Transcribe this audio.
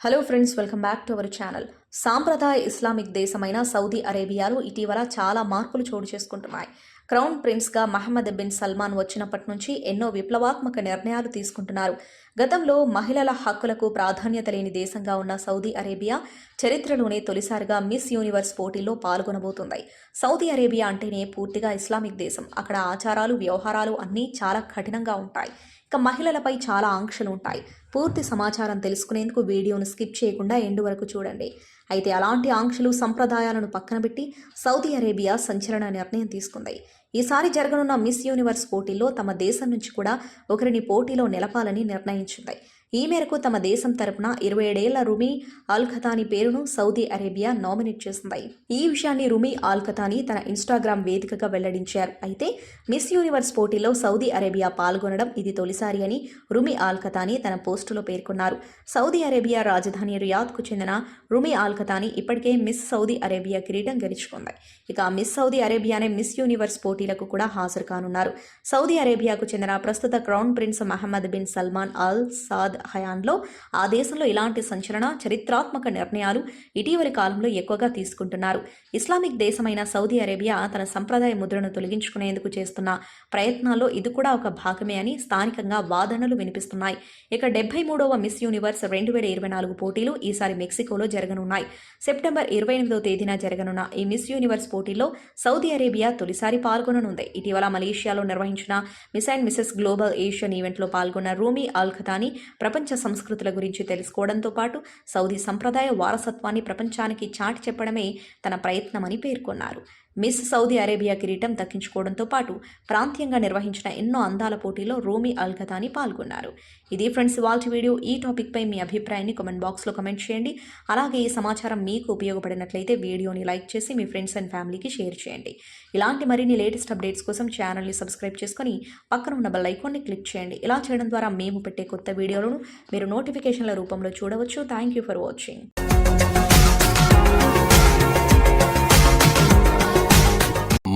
Hello friends welcome back to our channel సాంప్రదాయ Islamic దేశమైన Saudi అరేబియాలో ఇటీవల చాలా మార్పులు చోటు చేసుకుంటున్నాయి. క్రౌన్ ప్రిన్స్గా మహమ్మద్ బిన్ సల్మాన్ వచ్చినప్పటి నుంచి ఎన్నో విప్లవాత్మక నిర్ణయాలు తీసుకుంటున్నారు. గతంలో మహిళల హక్కులకు ప్రాధాన్యత లేని దేశంగా ఉన్న సౌదీ అరేబియా చరిత్రలోనే తొలిసారిగా మిస్ యూనివర్స్ పోటీల్లో పాల్గొనబోతుంది. సౌదీ అరేబియా అంటేనే పూర్తిగా ఇస్లామిక్ దేశం. అక్కడ ఆచారాలు వ్యవహారాలు అన్నీ చాలా కఠినంగా ఉంటాయి. ఇక మహిళలపై చాలా ఆంక్షలు ఉంటాయి. పూర్తి సమాచారం తెలుసుకునేందుకు వీడియోను స్కిప్ చేయకుండా ఎండు వరకు చూడండి. అయితే అలాంటి ఆంక్షలు సంప్రదాయాలను పక్కన పెట్టి సౌదీ అరేబియా సంచలన నిర్ణయం తీసుకుంది. ఈసారి జరగనున్న మిస్ యూనివర్స్ పోటీల్లో తమ దేశం నుంచి కూడా ఒకరిని పోటీలో నిలపాలని నిర్ణయించింది. ఈ మేరకు తమ దేశం తరపున ఇరవై ఏడేళ్ళ రుమీ ఆల్ఖతాని పేరును సౌదీ అరేబియా నామినేట్ చేసింది. ఈ విషయాన్ని రుమి ఆల్ఖతాని తన ఇన్స్టాగ్రామ్ వేదికగా వెల్లడించారు. అయితే మిస్ యూనివర్స్ పోటీలో సౌదీ అరేబియా పాల్గొనడం ఇది తొలిసారి అని రుమి ఆల్ఖతాని తన పోస్టులో పేర్కొన్నారు. సౌదీ అరేబియా రాజధాని రియాద్కు చెందిన రుమి ఆల్ఖతాని ఇప్పటికే మిస్ సౌదీ అరేబియా కిరీటం గెలుచుకుంది. ఇక మిస్ సౌదీ అరేబియానే మిస్ యూనివర్స్ పోటీలకు కూడా హాజరు కానున్నారు. సౌదీ అరేబియాకు చెందిన ప్రస్తుత crown prince Mohammed bin Salman Al Saud హయాంలో ఆ దేశంలో ఇలాంటి సంచలన చరిత్రాత్మక నిర్ణయాలు ఇటీవలి కాలంలో ఎక్కువగా తీసుకుంటున్నారు. ఇస్లామిక్ దేశమైన సౌదీ అరేబియా తన సంప్రదాయ ముద్రను తొలగించుకునేందుకు చేస్తున్న ప్రయత్నాల్లో ఇది కూడా ఒక భాగమే అని స్థానికంగా వాదనలు వినిపిస్తున్నాయి. ఇక డెబ్బై మూడవ మిస్ యూనివర్స్ రెండు వేల ఇరవై నాలుగు పోటీలు ఈసారి మెక్సికోలో జరగనున్నాయి. సెప్టెంబర్ ఇరవై ఎనిమిదో తేదీన జరగనున్న ఈ మిస్ యూనివర్స్ పోటీలో సౌదీ అరేబియా తొలిసారి పాల్గొననుంది. ఇటీవల మలేషియాలో నిర్వహించిన miss and missus global Asian ఈవెంట్లో పాల్గొన్న రూమీ అల్ ఖతానీ ప్రపంచ సంస్కృతుల గురించి తెలుసుకోవడంతో పాటు సౌదీ సంప్రదాయ వారసత్వాన్ని ప్రపంచానికి చాటి చెప్పడమే తన ప్రయత్నమని పేర్కొన్నారు. మిస్ సౌదీ అరేబియా కిరీటం దక్కించుకోవడంతో పాటు ప్రాంతీయంగా నిర్వహించిన ఎన్నో అందాల పోటీలో రోమీ అల్గతాని పాల్గొన్నారు. ఇది ఫ్రెండ్స్ వాల్టి వీడియో. ఈ టాపిక్పై మీ అభిప్రాయాన్ని కామెంట్ బాక్స్లో కమెంట్ చేయండి. అలాగే ఈ సమాచారం మీకు ఉపయోగపడినట్లయితే వీడియోని లైక్ చేసి మీ ఫ్రెండ్స్ అండ్ ఫ్యామిలీకి షేర్ చేయండి. ఇలాంటి మరిన్ని లేటెస్ట్ అప్డేట్స్ కోసం ఛానల్ని సబ్స్క్రైబ్ చేసుకొని పక్కన ఉన్న బెల్ ఐకాన్ని క్లిక్ చేయండి. ఇలా చేయడం ద్వారా మేము పెట్టే కొత్త వీడియోలను మీరు నోటిఫికేషన్ల రూపంలో చూడవచ్చు. Thank you for watching.